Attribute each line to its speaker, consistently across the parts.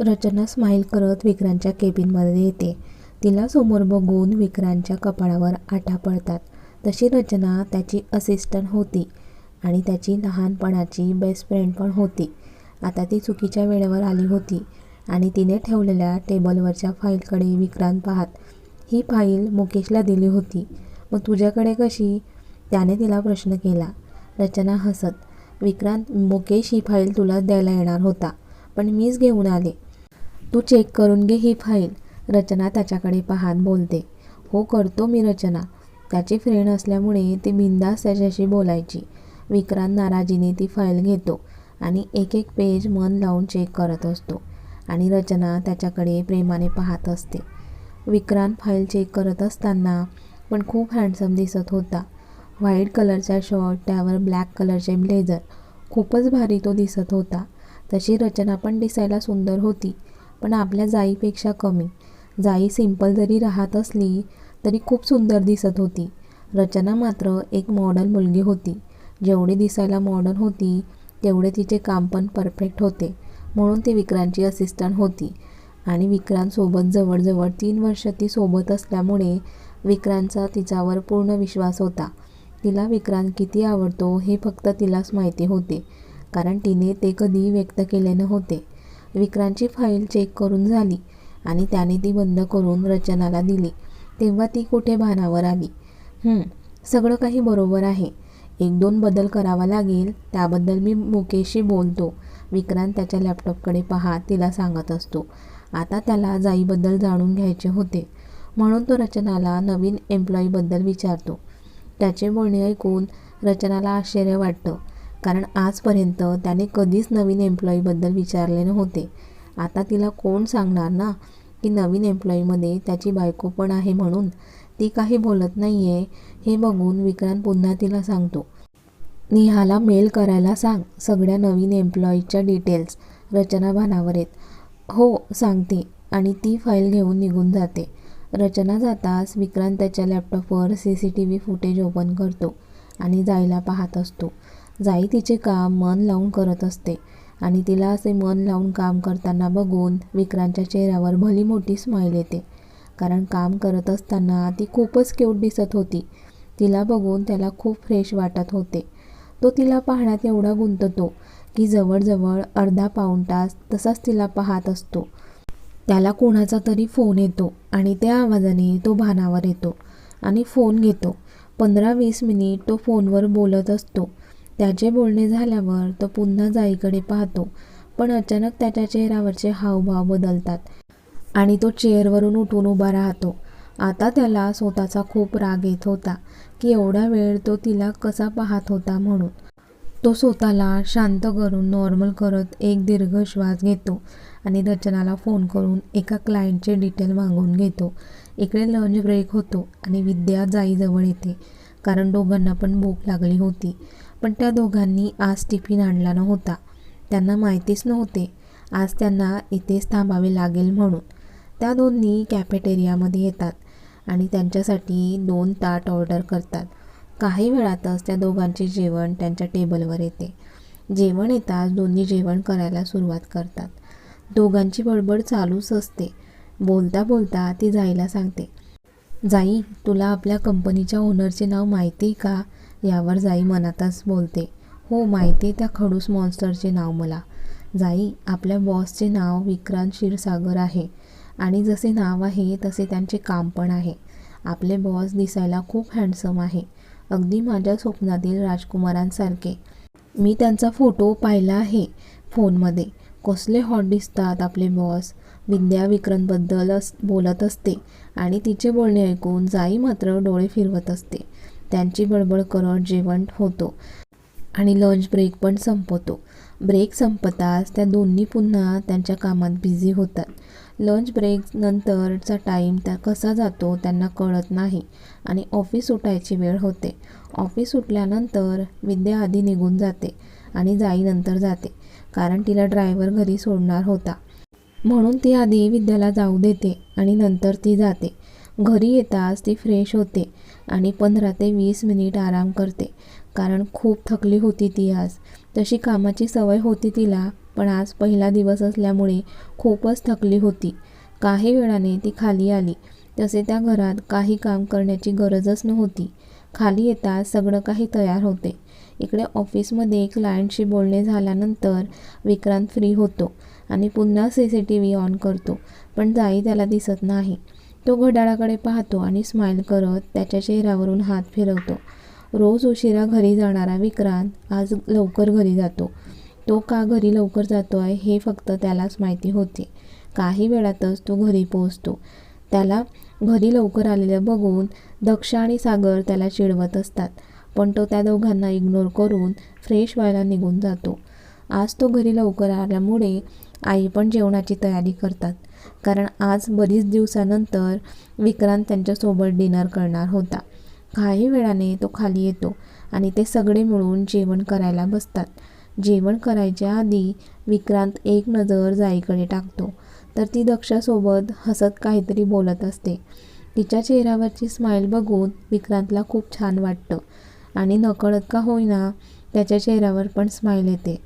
Speaker 1: रचना smile करत विक्रांतच्या केबिनमध्ये येते. तिला समोर बघून विक्रांतच्या कपाळावर आठा पडतात. तशी रचना त्याची असिस्टंट होती आणि त्याची लहानपणाची बेस्ट फ्रेंड पण होती. आता ती चुकीच्या वेळेवर आली होती आणि तिने ठेवलेल्या टेबलवरच्या फाईलकडे विक्रांत पाहत ही फाईल मुकेशला दिली होती. मग तुझ्याकडे कशी? त्याने तिला प्रश्न केला. रचना हसत विक्रांत मुकेश ही फाईल तुला द्यायला येणार होता. पण मीच घेऊन आले. तू चेक करून घे ही फाईल रचना त्याच्याकडे पाहत बोलते. हो करतो मी रचना. त्याची फ्रेंड असल्यामुळे ती बिंदास त्याच्याशी बोलायची. विक्रांत नाराजीने ती फाईल घेतो आणि एक एक पेज मन लावून चेक करत असतो आणि रचना त्याच्याकडे प्रेमाने पाहत असते. विक्रांत फाईल चेक करत असताना पण खूप हँडसम दिसत होता. व्हाईट कलरचा शर्ट त्यावर ब्लॅक कलरचे ब्लेझर खूपच भारी तो दिसत होता. तशी रचना पण दिसायला सुंदर होती पण आपल्या जाईपेक्षा कमी. जाई सिंपल जरी राहत असली तरी खूप सुंदर दिसत होती. रचना मात्र एक मॉडर्न मुलगी होती. जेवढी दिसायला मॉडर्न होती तेवढे तिचे काम पण परफेक्ट होते. म्हणून ती विक्रांतची असिस्टंट होती. आणि विक्रांतसोबत जवळजवळ तीन वर्ष ती सोबत असल्यामुळे विक्रांतचा तिच्यावर पूर्ण विश्वास होता. तिला विक्रांत किती आवडतो हे फक्त तिलाच माहिती होते. कारण तिने ते कधी व्यक्त केले नव्हते. विक्रांतची फाईल चेक करून झाली आणि त्याने ती बंद करून रचनाला दिली. तेव्हा ती कुठे भानावर आली? सगळं काही बरोबर आहे. एक दोन बदल करावा लागेल त्याबद्दल मी मुकेशशी बोलतो. विक्रांत त्याच्या लॅपटॉपकडे पहा तिला सांगत असतो. आता त्याला जाईबद्दल जाणून घ्यायचे होते. म्हणून तो रचनाला नवीन एम्प्लॉईबद्दल विचारतो. त्याचे बोलणे ऐकून रचनाला आश्चर्य वाटतं. कारण आजपर्यंत त्याने कधीच नवीन एम्प्लॉईबद्दल विचारले नव्हते. आता तिला कोण सांगणार ना की नवीन एम्प्लॉईमध्ये त्याची बायको पण आहे म्हणून? ती काही बोलत नाही आहे हे बघून विक्रांत पुन्हा तिला सांगतो. निहाला मेल करायला सांग सगळ्या नवीन एम्प्लॉईच्या डिटेल्स रचना भानावर आहेत हो सांगते. आणि ती फाईल घेऊन निघून जाते. रचना जाताच विक्रांत त्याच्या लॅपटॉपवर C C T V footage open करतो आणि जायला पाहत असतो. जाई तिचे काम मन लावून करत असते आणि तिला असे मन लावून काम करताना बघून विक्रांतच्या चेहऱ्यावर भली मोठी स्माईल येते. कारण काम करत असताना ती खूपच क्यूट दिसत होती. तिला बघून त्याला खूप फ्रेश वाटत होते. तो तिला पाहण्यात एवढा गुंततो की जवळजवळ अर्धा पाऊण तास तसाच तिला पाहत असतो. त्याला कोणाचा तरी फोन येतो आणि त्या आवाजाने तो भानावर येतो आणि फोन घेतो. पंधरा वीस मिनिट तो फोनवर बोलत असतो. त्याचे बोलणे झाल्यावर तो पुन्हा जाईकडे पाहतो पण अचानक त्याच्या चेहऱ्यावरचे हावभाव बदलतात आणि तो चेअरवरून उठून उभा राहतो. आता त्याला स्वतःचा खूप राग येत होता की एवढा वेळ तो तिला कसा पाहत होता म्हणून. तो स्वतःला शांत करून नॉर्मल करत एक दीर्घ श्वास घेतो आणि रचनाला फोन करून एका क्लायंटचे डिटेल मागवून घेतो. इकडे लंच ब्रेक होतो आणि विद्या जाईजवळ येते कारण दोघांना पण भूक लागली होती. पण त्या दोघांनी आज टिफिन आणला नव्हता. त्यांना माहितीच नव्हते. आज त्यांना इथेच थांबावे लागेल म्हणून. त्या दोन्ही कॅफेटेरियामध्ये येतात आणि त्यांच्यासाठी दोन ताट ऑर्डर करतात. काही वेळातच त्या दोघांचे जेवण त्यांच्या टेबलवर येते. जेवण येताच दोन्ही जेवण करायला सुरुवात करतात. दोघांची बडबड चालूच असते. बोलता बोलता ती जाईला सांगते. जाई तुला आपल्या कंपनीच्या ओनरचे नाव माहिती आहे का? यावर जाई मनातच बोलते. हो माहिती आहे त्या खडूस मॉन्स्टरचे नाव मला. जाई आपल्या बॉसचे नाव विक्रांत क्षीरसागर आहे. आणि जसे नाव आहे तसे त्यांचे काम पण आहे. आपले बॉस दिसायला खूप हँडसम आहे. अगदी माझ्या स्वप्नातील राजकुमारांसारखे. मी त्यांचा फोटो पाहिला आहे फोनमध्ये. कसले हॉट दिसतात आपले बॉस विद्या विक्रमबद्दल अस बोलत असते. आणि तिचे बोलणे ऐकून जाई मात्र डोळे फिरवत असते. त्यांची बडबड करत जेवण होतो आणि लंच ब्रेक पण संपवतो. ब्रेक संपताच त्या दोन्ही पुन्हा त्यांच्या कामात बिझी होतात. लंच ब्रेक नंतरचा टाईम त्या कसा जातो त्यांना कळत नाही आणि ऑफिस सुटायची वेळ होते. ऑफिस सुटल्यानंतर विद्या आधी निघून जाते आणि जाई नंतर जाते कारण तिला ड्रायव्हर घरी सोडणार होता. म्हणून ती आधी विद्याला जाऊ देते आणि नंतर ती जाते. घरी येताच ती फ्रेश होते. आणि पंधरा ते वीस मिनिट आराम करते. कारण खूप थकली होती ती आज. तशी कामाची सवय होती तिला पण आज पहिला दिवस असल्यामुळे खूपच थकली होती. काही वेळाने ती खाली आली. तसे त्या घरात काही काम करण्याची गरजच नव्हती. खाली येताच सगळं काही तयार होते. इकडे ऑफिसमध्ये क्लायंटशी बोलणे झाल्यानंतर विक्रांत फ्री होतो आणि पुन्हा C C T V on करतो. पण जाई त्याला दिसत नाही. तो घड्याळाकडे पाहतो आणि स्माईल करत त्याच्या चेहऱ्यावरून हात फिरवतो. रोज उशिरा घरी जाणारा विक्रांत आज लवकर घरी जातो. तो का घरी लवकर जातो आहे हे फक्त त्यालाच माहिती होते. काही वेळातच तो घरी पोहोचतो. त्याला घरी लवकर आलेलं बघून दक्ष आणि सागर त्याला चिडवत असतात पण तो त्या दोघांना इग्नोर करून फ्रेश व्हायला निघून जातो. आज तो घरी लवकर आल्यामुळे आई पण जेवणाची तयारी करतात. कारण आज बरीच दिवसानंतर विक्रांत त्यांच्यासोबत डिनर करणार होता. काही वेळाने तो खाली येतो आणि ते सगळे मिळून जेवण करायला बसतात. जेवण करायच्या आधी विक्रांत एक नजर जाईकडे टाकतो. तर ती दक्षासोबत हसत काहीतरी बोलत असते. तिच्या चेहऱ्यावरची स्माईल बघून विक्रांतला खूप छान वाटतं. आणि नकळत का होईना त्याच्या चेहऱ्यावर पण स्माईल येते.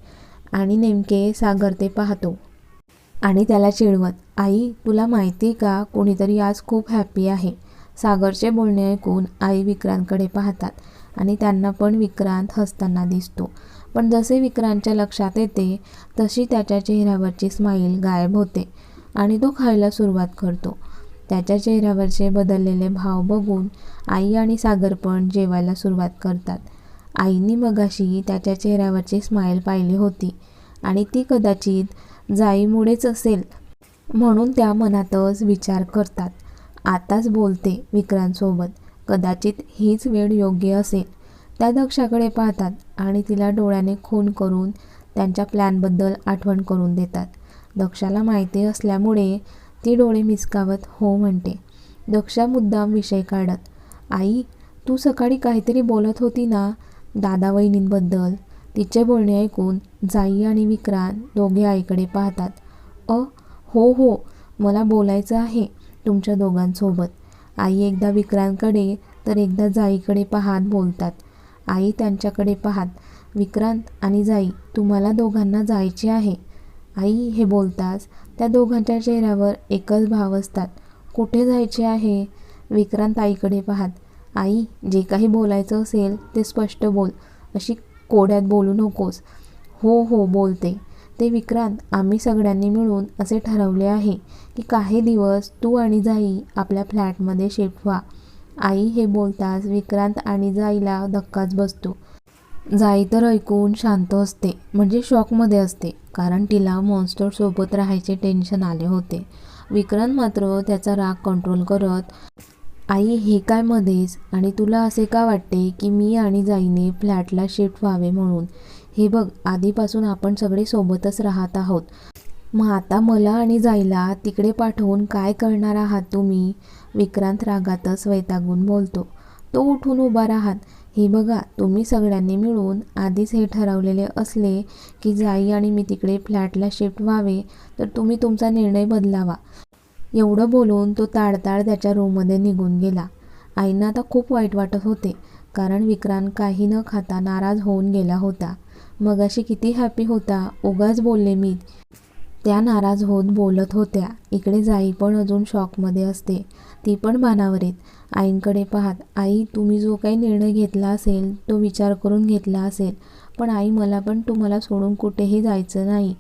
Speaker 1: आणि नेमके सागर ते पाहतो. आणि त्याला चिडवत आई तुला माहिती का? कोणीतरी आज खूप हॅपी आहे. सागरचे बोलणे ऐकून आई विक्रांतकडे पाहतात आणि त्यांना पण विक्रांत हसताना दिसतो. पण जसे विक्रांतच्या लक्षात येते तशी त्याच्या चेहऱ्यावरची स्माईल गायब होते आणि तो खायला सुरुवात करतो. त्याच्या चेहऱ्यावरचे बदललेले भाव बघून आई आणि सागर पण जेवायला सुरुवात करतात. आईनी मगाशी त्याच्या चेहऱ्यावरची स्माईल पाहिली होती आणि ती कदाचित जाईमुळेच असेल. म्हणून त्या मनातच विचार करतात. आताच बोलते विक्रांतसोबत. कदाचित हीच वेळ योग्य असेल. त्या दक्षाकडे पाहतात आणि तिला डोळ्याने खून करून त्यांच्या प्लॅनबद्दल आठवण करून देतात. दक्षाला माहिती असल्यामुळे ती डोळे मिसकावत हो म्हणते. दक्षा मुद्दाम विषय काढत आई तू सकाळी काहीतरी बोलत होती ना दादा वहिनींबद्दल तिचे बोलणे ऐकून जाई आणि विक्रांत दोघे आईकडे पाहतात. अ हो हो मला बोलायचं आहे तुमच्या दोघांसोबत. आई एकदा विक्रांतकडे तर एकदा जाईकडे पाहत बोलतात. आई त्यांच्याकडे पाहत विक्रांत आणि जाई तुम्हाला दोघांना जायचे आहे. आई हे बोलताच त्या दोघांच्या चेहऱ्यावर एकच भाव असतात. कुठे जायचे आहे? विक्रांत आईकडे पाहत आई जे काही बोलायचं असेल ते स्पष्ट बोल. अशी कोड्यात बोलू नकोस. हो हो बोलते. ते विक्रांत आम्ही सगळ्यांनी मिळून असे ठरवले आहे की काही दिवस तू आणि जाई आपल्या फ्लॅटमध्ये शिफ्ट व्हा. आई हे बोलताच विक्रांत आणि जाईला धक्काच बसतो. जाई तर ऐकून शांत असते म्हणजे शॉकमध्ये असते कारण तिला मॉन्स्टरसोबत राहायचे टेन्शन आले होते. विक्रांत मात्र त्याचा राग कंट्रोल करत आई हे काय मध्येच? आणि तुला असे का वाटते की मी आणि जाईने फ्लॅटला शिफ्ट व्हावे म्हणून? हे बघ आधीपासून आपण सगळे सोबतच राहत आहोत. मग आता मला आणि जाईला तिकडे पाठवून काय करणार आहात तुम्ही? विक्रांत रागातच वैतागून बोलतो. तो उठून उभा राहात. हे बघा तुम्ही सगळ्यांनी मिळून आधीच हे ठरवलेले असले की जाई आणि मी तिकडे फ्लॅटला शिफ्ट व्हावे तर तुम्ही तुमचा निर्णय बदलावा. एवढं बोलून तो ताडताड त्याच्या रूममध्ये निघून गेला. आईंना आता खूप वाईट वाटत होते कारण विक्रांत काही न खाता नाराज होऊन गेला होता. मगाशी किती हॅपी होता उगाच बोलले मी. त्या नाराज होत बोलत होत्या. इकडे जाई पण अजून शॉकमध्ये असते. ती पण भानावर येत आईंकडे पाहत आई तुम्ही जो काही निर्णय घेतला असेल तो विचार करून घेतला असेल. पण आई मला पण तुम्हाला सोडून कुठेही जायचं नाही.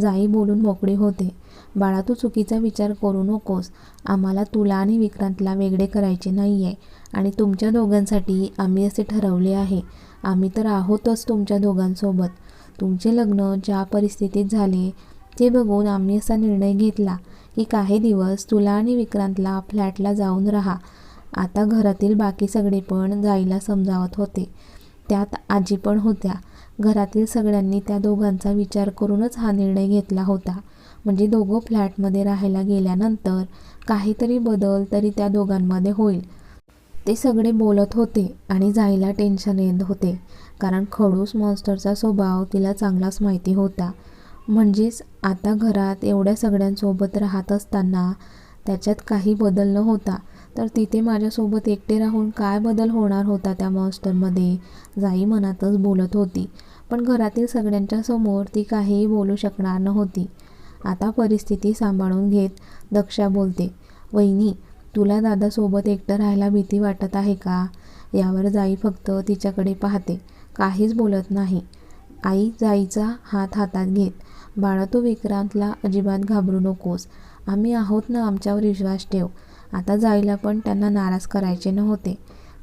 Speaker 1: जाई बोलून मोकळी होते. बाळा तू चुकीचा विचार करू नकोस. आम्हाला तुला आणि विक्रांतला वेगळे करायचे नाही आहे आणि तुमच्या दोघांसाठी आम्ही असे ठरवले आहे. आम्ही तर आहोतच तुमच्या दोघांसोबत. तुमचे लग्न ज्या परिस्थितीत झाले ते बघून आम्ही असा निर्णय घेतला की काही दिवस तुला आणि विक्रांतला फ्लॅटला जाऊन राहा. आता घरातील बाकी सगळे पण जाईला समजावत होते. त्यात आजी पण होत्या. घरातील सगळ्यांनी त्या दोघांचा विचार करूनच हा निर्णय घेतला होता. म्हणजे दोघं फ्लॅटमध्ये राहायला गेल्यानंतर काहीतरी बदल तरी त्या दोघांमध्ये होईल. ते सगळे बोलत होते आणि जायला टेन्शन येत होते. कारण खडूस मॉन्स्टरचा स्वभाव तिला चांगलाच माहिती होता. म्हणजेच आता घरात एवढ्या सगळ्यांसोबत राहत असताना त्याच्यात काही बदल न होता तर तिथे माझ्यासोबत एकटे राहून काय बदल होणार होता त्या मॉन्स्टरमध्ये जाई मनातच बोलत होती. पण घरातील सगळ्यांच्या समोर ती काहीही बोलू शकणार नव्हती. आता परिस्थिती सांभाळून घेत दक्षा बोलते वहिनी तुला दादासोबत एकटं राहायला भीती वाटत आहे का यावर जाई फक्त तिच्याकडे पाहते. काहीच बोलत नाही. आई जाईचा हात हातात घेत बाळा तू विक्रांतला अजिबात घाबरू नकोस. आम्ही आहोत ना आमच्यावर विश्वास ठेव. आता जाईला पण त्यांना नाराज करायचे नव्हते.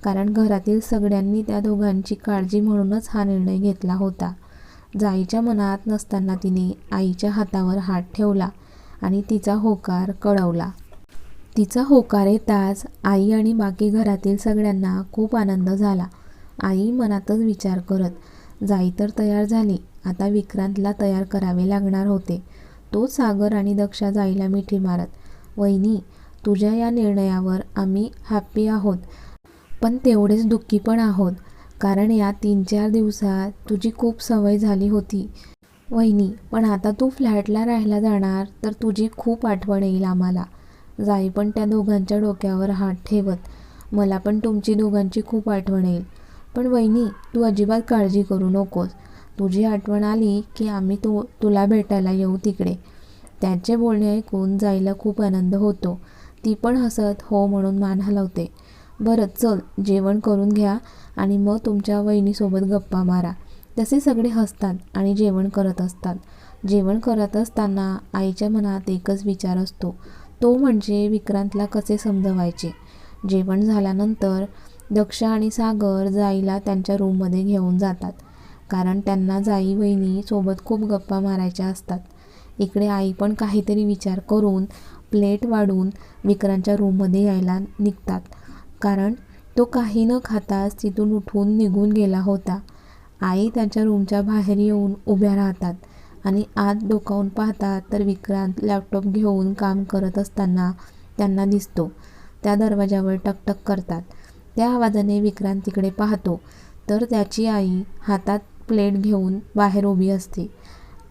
Speaker 1: कारण घरातील सगळ्यांनी त्या दोघांची काळजी म्हणूनच हा निर्णय घेतला होता. जाईच्या मनात नसताना तिने आईच्या हातावर हात ठेवला आणि तिचा होकार कळवला. तिचा होकार येताच आई आणि बाकी घरातील सगळ्यांना खूप आनंद झाला. आई मनातच विचार करत जाई तर तयार झाली. आता विक्रांतला तयार करावे लागणार होते. तो सागर आणि दक्षा जाईला मिठी मारत वहिनी तुझ्या या निर्णयावर आम्ही हॅप्पी आहोत. पण तेवढेच दुःखी पण आहोत. कारण या तीन चार दिवसात तुझी खूप सवय झाली होती. वहिनी पण आता तू फ्लॅटला राहायला जाणार तर तुझी खूप आठवण येईल आम्हाला. जाई पण त्या दोघांच्या डोक्यावर हात ठेवत मला पण तुमची दोघांची खूप आठवण येईल. पण वहिनी तू अजिबात काळजी करू नकोस. तुझी आठवण आली की आम्ही तू तुला भेटायला येऊ तिकडे. त्याचे बोलणे ऐकून जायला खूप आनंद होतो. ती पण हसत हो म्हणून मान हलवते. बरं चल जेवण करून घ्या आणि मग तुमच्या वहिनीसोबत गप्पा मारा. तसे सगळे हसतात आणि जेवण करत असतात. जेवण करत असताना आईच्या मनात एकच विचार असतो. तो म्हणजे विक्रांतला कसे समजवायचे? जेवण झाल्यानंतर दक्ष आणि सागर जाईला त्यांच्या रूममध्ये घेऊन जातात. कारण त्यांना जाई वहिनी सोबत खूप गप्पा मारायच्या असतात. इकडे आई पण काहीतरी विचार करून प्लेट वाढून विक्रांतच्या रूममध्ये यायला निघतात. कारण तो काही न खाताच तिथून उठून निघून गेला होता. आई त्याच्या रूमच्या बाहेर येऊन उभ्या राहतात आणि आत डोकावून पाहतात तर विक्रांत लॅपटॉप घेऊन काम करत असताना त्यांना दिसतो. त्या दरवाजावर टकटक करतात. त्या आवाजाने विक्रांत तिकडे पाहतो. तर त्याची आई हातात प्लेट घेऊन बाहेर उभी असते.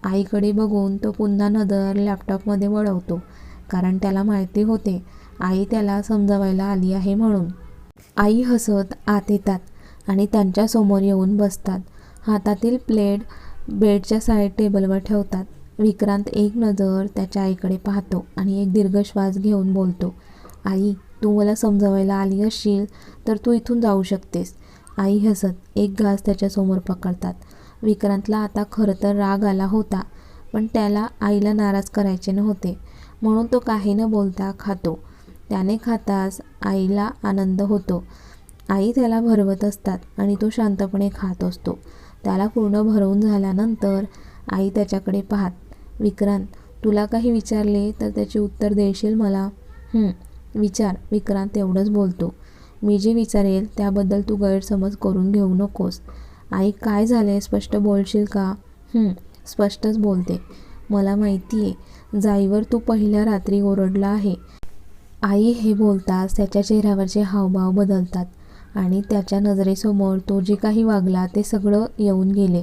Speaker 1: आईकडे बघून तो पुन्हा नजर लॅपटॉपमध्ये वळवतो. कारण त्याला माहिती होते आई त्याला समजावायला आली आहे म्हणून. आई हसत आत येतात आणि त्यांच्यासमोर येऊन बसतात. हातातील प्लेट बेडच्या साईड टेबलवर ठेवतात. विक्रांत एक नजर त्याच्या आईकडे पाहतो आणि एक दीर्घ श्वास घेऊन बोलतो आई तू मला समजावायला आली असशील तर तू इथून जाऊ शकतेस. आई हसत एक घास त्याच्यासमोर पकडतात. विक्रांतला आता खरं तर राग आला होता पण त्याला आईला नाराज करायचे नव्हते. म्हणून तो काही न बोलता खातो. त्याने खाताच आईला आनंद होतो. आई त्याला भरवत असतात आणि तो शांतपणे खात असतो. त्याला पूर्ण भरवून झाल्यानंतर आई त्याच्याकडे पाहत विक्रांत तुला काही विचारले तर त्याचे उत्तर देशील मला? विचार विक्रांत एवढंच बोलतो. मी जे विचारेल त्याबद्दल तू गैरसमज करून घेऊ नकोस. आई काय झाले स्पष्ट बोलशील का? स्पष्टच बोलते. मला माहिती आहे जाईवर तू पहिल्या रात्री ओरडला आहे. आई हे बोलताच त्याच्या चेहऱ्यावरचे हावभाव बदलतात आणि त्याच्या नजरेसमोर तो जे काही वागला ते सगळं येऊन गेले.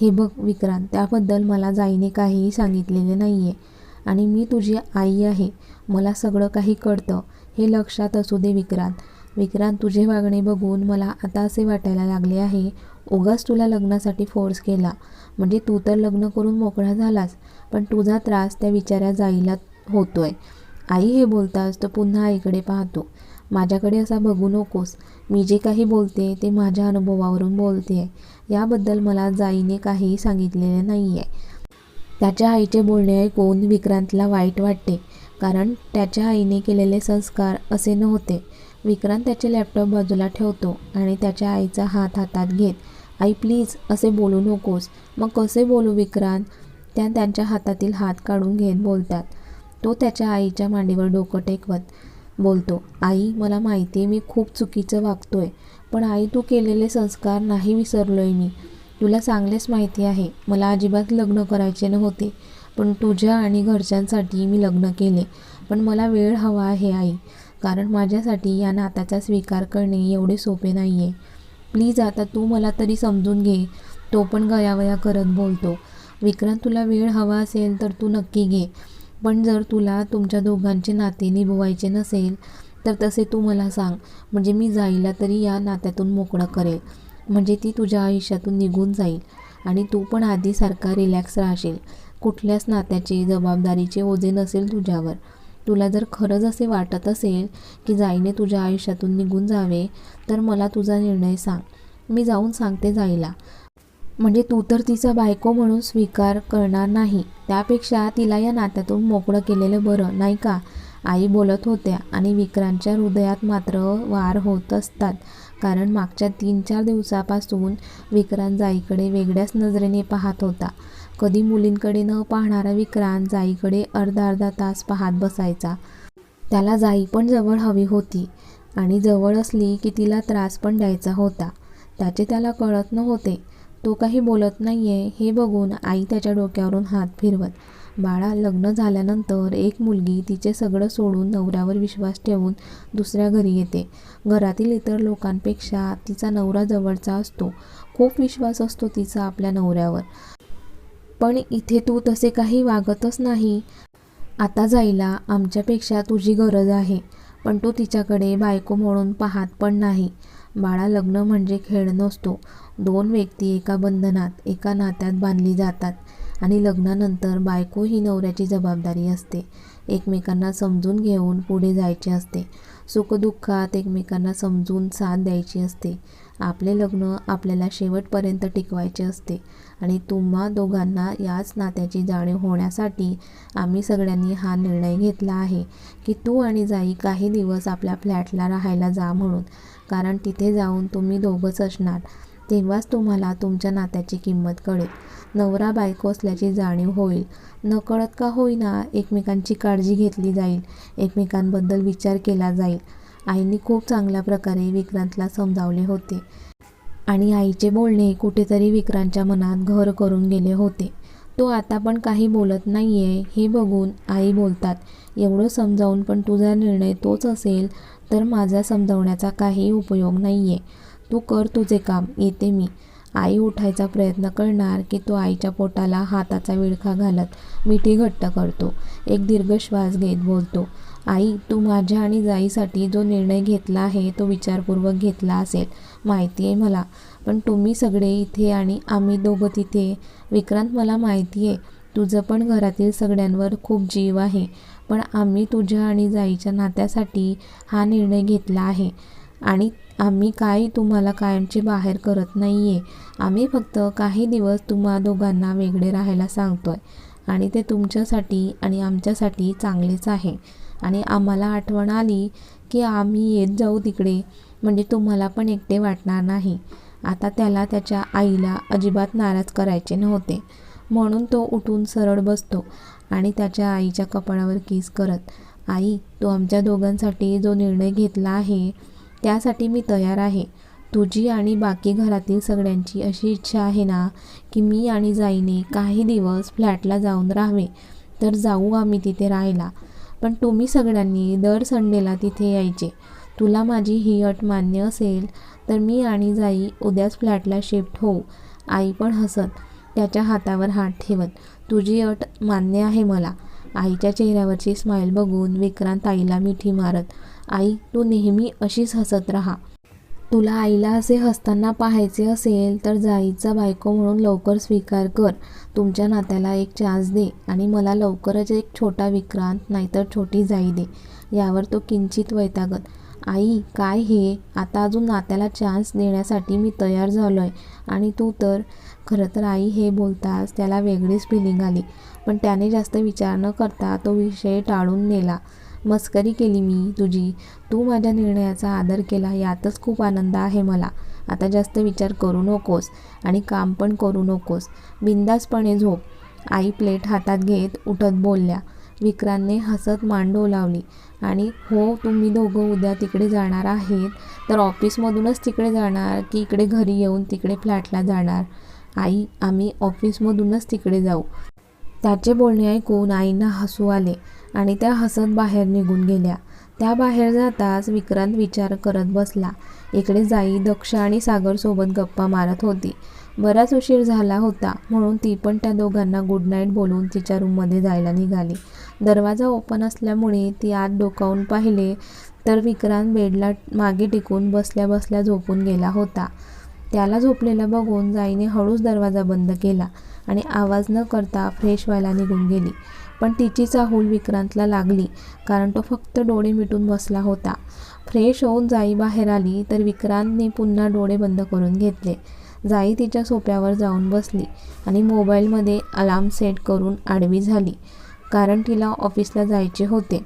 Speaker 1: हे बघ विक्रांत त्याबद्दल मला जाईने काहीही सांगितलेले नाही आहे आणि मी तुझी आई आहे. मला सगळं काही कळतं. हे लक्षात असू दे विक्रांत. विक्रांत तुझे वागणे बघून मला आता असे वाटायला लागले आहे उगाच तुला लग्नासाठी फोर्स केला. म्हणजे तू तर लग्न करून मोकळा झालास पण तुझा त्रास त्या विचाऱ्या जाईला होतोय. आई हे बोलताच तो पुन्हा आईकडे पाहतो. माझ्याकडे असा बघू नकोस. मी जे काही बोलते ते माझ्या अनुभवावरून बोलते. आहे याबद्दल मला जाईने काहीही सांगितलेले नाही आहे त्याच्या आईचे बोलणे ऐकून विक्रांतला वाईट वाटते कारण त्याच्या आईने केलेले संस्कार असे नव्हते. विक्रांत त्याचे लॅपटॉप बाजूला ठेवतो आणि त्याच्या आईचा हात हातात घेत आई प्लीज असे बोलू नकोस. मग कसे बोलू विक्रांत? त्या त्यांच्या हातातील हात काढून घेत बोलतात. तो त्याच्या आईच्या मांडीवर डोकं टेकवत बोलतो आई मला माहिती आहे मी खूप चुकीचं वागतोय पण आई तू केलेले संस्कार नाही विसरलोय मी. तुला चांगलेच माहिती आहे मला अजिबात लग्न करायचे नव्हते पण तुझ्या आणि घरच्यांसाठी मी लग्न केले पण मला वेळ हवा आहे आई कारण माझ्यासाठी या नात्याचा स्वीकार करणे एवढे सोपे नाही आहे प्लीज आता तू मला तरी समजून घे. तो पण गयावया करत बोलतो. विक्रांत तुला वेळ हवा असेल तर तू नक्की घे. पण जर तुला तुमच्या दोघांचे नाते निभवायचे नसेल तर तसे तू मला सांग. म्हणजे मी जाईला तरी या नात्यातून मोकळं करेल. म्हणजे ती तुझ्या आयुष्यातून निघून जाईल. आणि तू पण आधीसारखा रिलॅक्स राहशील. कुठल्याच नात्याची जबाबदारीचे ओझे नसेल तुझ्यावर. तुला जर खरंच असे वाटत असेल की जाईने तुझ्या आयुष्यातून निघून जावे तर मला तुझा निर्णय सांग. मी जाऊन सांगते जाईला. म्हणजे तू तर तिचा बायको म्हणून स्वीकार करणार नाही. त्यापेक्षा तिला या नात्यातून मोकळं केलेलं बरं नाही का? आई बोलत होत्या आणि विक्रांतच्या हृदयात मात्र वार होत असतात. कारण मागच्या तीन चार दिवसापासून विक्रांत जाईकडे वेगळ्याच नजरेने पाहत होता. कधी मुलींकडे न पाहणारा विक्रांत जाईकडे अर्धा अर्धा तास पाहत बसायचा. त्याला जाई पण जवळ हवी होती आणि जवळ असली की तिला त्रास पण द्यायचा होता. त्याचे त्याला कळत नव्हते. तो काही बोलत नाहीये हे बघून आई त्याच्या डोक्यावरून हात फिरवत. बाळा लग्न झाल्यानंतर एक मुलगी तिचे सगळं सोडून नवऱ्यावर विश्वास ठेवून दुसऱ्या घरी येते. घरातील इतर लोकांपेक्षा तिचा नवरा जवळचा असतो. खूप विश्वास असतो तिचा आपल्या नवऱ्यावर. पण इथे तू तसे काही वागतच नाही. आता जायला आमच्यापेक्षा तुझी गरज आहे पण तू तिच्याकडे बायको म्हणून पाहत पण नाही. बाळा लग्न म्हणजे खेळ नसतो. दोन व्यक्ती एका बंधनात एका नात्यात बांधली जातात आणि लग्नानंतर बायको ही नवऱ्याची जबाबदारी असते. एकमेकांना समजून घेऊन पुढे जायचे असते. सुखदुःखात एकमेकांना समजून साथ द्यायची असते. आपले लग्न आपल्याला शेवटपर्यंत टिकवायचे असते. आणि तुम्हा दोघांना याच नात्याची जाणीव होण्यासाठी आम्ही सगळ्यांनी हा निर्णय घेतला आहे की तू आणि जाई काही दिवस आपल्या फ्लॅटला राहायला जा म्हणून. कारण तिथे जाऊन तुम्ही दोघंच असणार तेव्हाच तुम्हाला तुमच्या नात्याची किंमत कळेल. नवरा बायको असल्याची जाणीव होईल. नकळत का होईना एकमेकांची काळजी घेतली जाईल. एकमेकांबद्दल विचार केला जाईल. आईने खूप चांगल्या प्रकारे विक्रांतला समजावले होते. आणि आईचे बोलणे कुठेतरी विक्रांतच्या मनात घर करून गेले होते. तो आता पण काही बोलत नाही आहे हे बघून आई बोलतात एवढं समजावून पण तुझा निर्णय तोच असेल तर माझा समजावण्याचा काही उपयोग नाही आहे तू कर तुझे काम येते मी. आई उठायचा प्रयत्न करणार की तो आईच्या पोटाला हाताचा विळखा घालत मिठी घट्ट करतो. एक दीर्घ श्वास घेत बोलतो आई तू माझ्या आणि जाईसाठी जो निर्णय घेतला आहे तो विचारपूर्वक घेतला असेल. माहिती आहे मला. पण तुम्ही सगळे इथे आणि आम्ही दोघं तिथे. विक्रांत मला माहिती आहे. तुझं पण घरातील सगळ्यांवर खूप जीव आहे. पण आम्ही तुझ्या आणि जाईच्या नात्यासाठी हा निर्णय घेतला आहे. आणि आम्ही काही तुम्हाला कायमचे बाहेर करत नाही आहे आम्ही फक्त काही दिवस तुम्हा दोघांना वेगळे राहायला सांगतो आहे आणि ते तुमच्यासाठी आणि आमच्यासाठी चांगलेच आहे. आणि आम्हाला आठवण आली की आम्ही येत जाऊ तिकडे. म्हणजे तुम्हाला पण एकटे वाटणार नाही. आता त्याला त्याच्या आईला अजिबात नाराज करायचे नव्हते. म्हणून तो उठून सरळ बसतो आणि त्याच्या आईच्या कपाळावर किस करत आई तू आमच्या दोघांसाठी जो निर्णय घेतला आहे त्यासाठी मी तयार आहे. तुझी आणि बाकी घरातील सगळ्यांची अशी इच्छा आहे ना की मी आणि जाईने काही दिवस फ्लॅटला जाऊन राहावे. तर जाऊ आम्ही तिथे राहायला. पण तुम्ही सगळ्यांनी दर संडेला तिथे यायचे. तुला माझी ही अट मान्य असेल तर मी आणि जाई उद्याच फ्लॅटला शिफ्ट होऊ. आई पण हसत त्याच्या हातावर हात ठेवत तुझी अट मान्य आहे मला. आईच्या चेहऱ्यावरची स्माईल बघून विक्रांत आईला मिठी मारत आई तू नेहमी अशीच हसत राहा. तुला आईला असे हसताना पाहायचे असेल तर जाईचा बायको म्हणून लवकर स्वीकार कर. तुमच्या नात्याला एक चान्स दे आणि मला लवकरच एक छोटा विक्रांत नाहीतर छोटी जाई दे. यावर तो किंचित वैतागत. आई काय हे? आता अजून नात्याला चान्स देण्यासाठी मी तयार झालो आहे आणि तू तर खरं तर आई हे बोलताच त्याला वेगळीच फिलिंग आली. पण त्याने जास्त विचार न करता तो विषय टाळून नेला. मस्करी केली मी तुझी. तू माझ्या निर्णयाचा आदर केला यातच खूप आनंद आहे मला. आता जास्त विचार करू नकोस आणि काम पण करू नकोस. बिंदासपणे झोप. आई प्लेट हातात घेत उठत बोलल्या. विक्रांतने हसत मांडव लावली. आणि हो तुम्ही दोघं उद्या तिकडे जाणार आहेत. तर ऑफिसमधूनच तिकडे जाणार की इकडे घरी येऊन तिकडे फ्लॅटला जाणार? आई आम्ही ऑफिसमधूनच तिकडे जाऊ. त्याचे बोलणे ऐकून आईंना हसू आले. आणि त्या हसत बाहेर निघून गेल्या. त्या बाहेर जाताच विक्रांत विचार करत बसला. इकडे जाई दक्ष आणि सागरसोबत गप्पा मारत होती. बराच उशीर झाला होता म्हणून ती पण त्या दोघांना गुड नाईट बोलून तिच्या रूममध्ये जायला निघाली. दरवाजा ओपन असल्यामुळे ती आत डोकावून पाहिले तर विक्रांत बेडला मागे टिकून बसल्या बसल्या झोपून गेला होता. त्याला झोपलेलं बघून जाईने हळूच दरवाजा बंद केला आणि आवाज न करता फ्रेश व्हायला निघून गेली. पण तिची चाहूल विक्रांतला लागली कारण तो फक्त डोळे मिटून बसला होता. फ्रेश होऊन जाई बाहेर आली तर विक्रांतने पुन्हा डोळे बंद करून घेतले. जाई तिच्या सोप्यावर जाऊन बसली आणि मोबाईलमध्ये अलार्म सेट करून आडवी झाली कारण तिला ऑफिसला जायचे होते.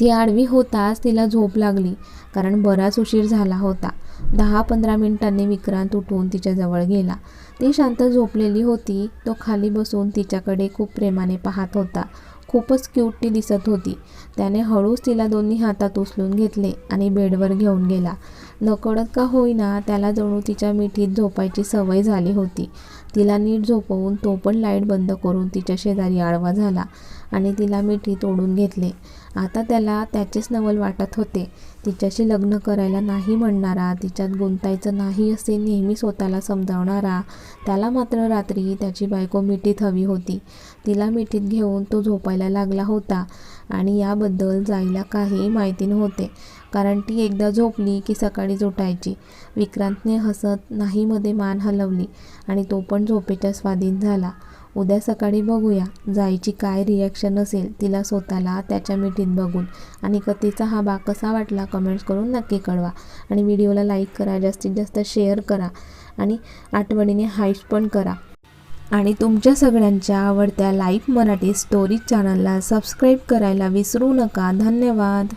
Speaker 1: ती आडवी होताच तिला झोप लागली कारण बराच उशीर झाला होता. दहा पंधरा मिनिटांनी विक्रांत उठून तिच्याजवळ गेला. ती शांत झोपलेली होती तो खाली बसून तिच्याकडे खूप प्रेमाने पाहत होता. खूपच क्यूट ती दिसत होती. त्याने हळूच तिला दोन्ही हातात उचलून घेतले आणि बेडवर घेऊन गेला. नकळत का होईना त्याला जणू तिच्या मिठीत झोपायची सवय झाली होती. तिला नीट झोपवून तो पण लाइट बंद करून तिच्या शेजारी आडवा झाला आणि तिला मिठीत ओढून घेतले. आता त्याला त्याचेच नवल वाटत होते. तिच्याशी लग्न करायला नाही म्हणणारा तिच्यात गुंतायचं नाही असे नेहमी स्वतःला समजावणारा त्याला मात्र रात्री त्याची बायको मिठीत हवी होती. तिला मिठीत घेऊन तो झोपायला लागला होता आणि याबद्दल जाईला काही माहिती नव्हते कारण ती एकदा झोपली की सकाळीच उठायची. विक्रांतने हसत नाहीमध्ये मान हलवली आणि तो पण झोपेच्या स्वाधीन झाला. उद्या सकाळी बघूया. जायची काय रिॲक्शन असेल तिला स्वतःला त्याच्या मिठीत बघून. आणि कथेचा हा भाग कसा वाटला कमेंट्स करून नक्की कळवा. आणि व्हिडिओला लाईक करा जास्तीत जास्त शेअर करा. आणि आठवणीने हाईट पण करा. आणि तुमच्या सगळ्यांच्या आवडत्या लाईफ मराठी स्टोरीज चॅनलला सबस्क्राईब करायला विसरू नका. धन्यवाद.